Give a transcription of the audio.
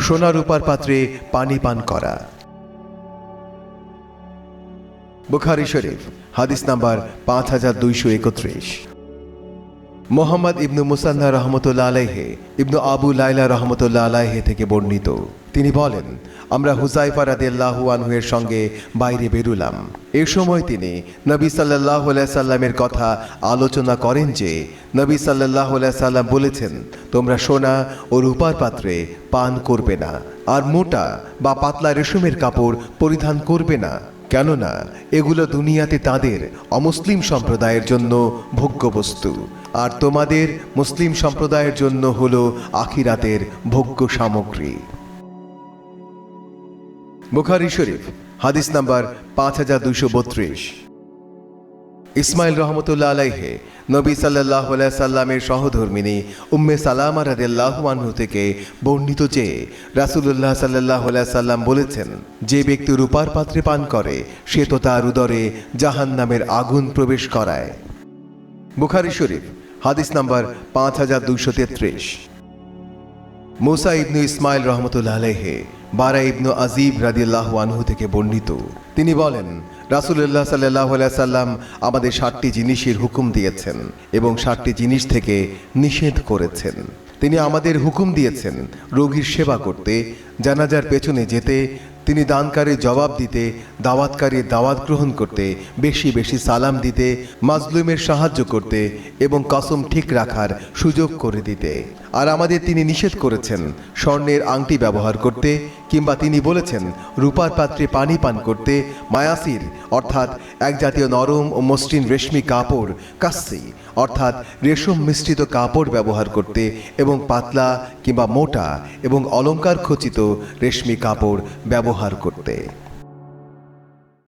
সোনা রূপার পাত্রে পানি পান করা। বুখারি শরীফ হাদিস নাম্বার পাঁচ হাজার দুইশো একত্রিশ। মোহাম্মদ ইবনু মুসান্না রহমতুল্লা আলাইহে, ইবনু আবু লাইলা রহমতুল্লাহ আলাইহে থেকে বর্ণিত। তিনি বলেন, আমরা হুজাইফা রাদিয়াল্লাহু আনহুয়ের সঙ্গে বাইরে বেরুলাম। এ সময় তিনি নবী সাল্লাহ সাল্লামের কথা আলোচনা করেন যে, নবী সাল্লাহ সাল্লাম বলেছেন, তোমরা সোনা ও রূপার পাত্রে পান করবে না, আর মোটা বা পাতলা রেশমের কাপড় পরিধান করবে না। কেননা এগুলো দুনিয়াতে তাদের অমুসলিম সম্প্রদায়ের জন্য ভোগ্যবস্তু। আর তোমাদের মুসলিম সম্প্রদায়ের জন্য হল আখিরাতের ভোগ্য সামগ্রী। বুখারি শরীফ, হাদিস নাম্বার পাঁচ হাজার দুইশো বত্রিশ। ইসমাইল রহমতুল্লাহ আলাইহে, নবী সাল্লাহ সাল্লামের সহধর্মিনী উম্মে সালামা রাদিয়াল্লাহু আনহু থেকে বর্ণিত যে রাসূলুল্লাহ সাল্লাহ সাল্লাম বলেছেন, যে ব্যক্তি রূপার পাত্রে পান করে, সে তো তার উদরে জাহান নামের আগুন প্রবেশ করায়। বুখারি শরীফ, হাদিস নাম্বার পাঁচ হাজার দুইশো তেত্রিশ। মুসা ইবনু ইসমাইল রহমতুল্লাহ আলাইহে বারা ইবনু আজিব রাদিল্লাহ আনহু থেকে বর্ণিত। তিনি বলেন রাসুল্লাহ সাল্লাহ সাল্লাম আমাদের ষাটটি জিনিসের হুকুম দিয়েছেন এবং ষাটটি জিনিস থেকে নিষেধ করেছেন। তিনি আমাদের হুকুম দিয়েছেন, রোগীর সেবা করতে জানাজার পেছনে যেতে, তিনি দানকারীর জবাব দিতে দাওয়াতকারীর দাওয়াত গ্রহণ করতে, বেশি বেশি সালাম দিতে, মাজলুমের সাহায্য করতে এবং কসম ঠিক রাখার সুযোগ করে দিতে। আর আমাদের তিনি নিষেধ করেছেন, স্বর্ণের আংটি ব্যবহার করতে, কিংবা তিনি বলেছেন, রূপার পাত্রে পানি পান করতে, মায়াসির, অর্থাৎ এক জাতীয় নরম ও মসৃণ রেশমি কাপড়, কাস্সি, অর্থাৎ রেশম মিশ্রিত কাপড় ব্যবহার করতে এবং পাতলা কিংবা মোটা এবং অলংকার খচিত রেশমি কাপড় ব্যবহার করতে।